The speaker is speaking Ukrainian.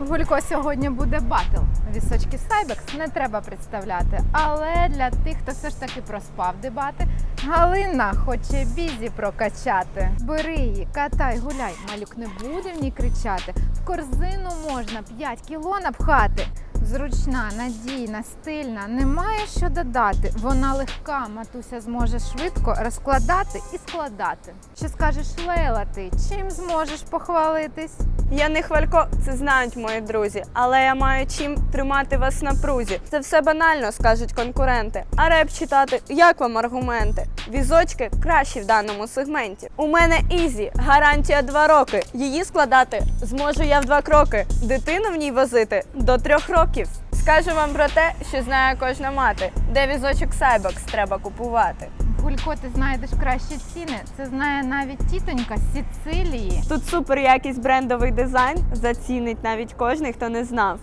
Гулько сьогодні буде батл. Вісочки Сайбекс не треба представляти. Але для тих, хто все ж таки проспав дебати, Галина хоче бізі прокачати. Бери її, катай, гуляй. Малюк не буде в ній кричати. В корзину можна 5 кіло напхати. Зручна, надійна, стильна, немає що додати. Вона легка, матуся зможе швидко розкладати і складати. Що скажеш, Лейла, ти чим зможеш похвалитись? Я не хвалько, це знають мої друзі, але я маю чим тримати вас на прузі. Це все банально, скажуть конкуренти. А реп читати, як вам аргументи? Візочки кращі в даному сегменті. У мене ізі, гарантія два роки. Її складати зможу я в два кроки. Дитину в ній возити до трьох років. Скажу вам про те, що знає кожна мати, де візочок Сайбокс треба купувати. Гулько ти знайдеш кращі ціни. Це знає навіть тітонька з Сицилії. Тут супер якість брендовий дизайн зацінить навіть кожний, хто не знав.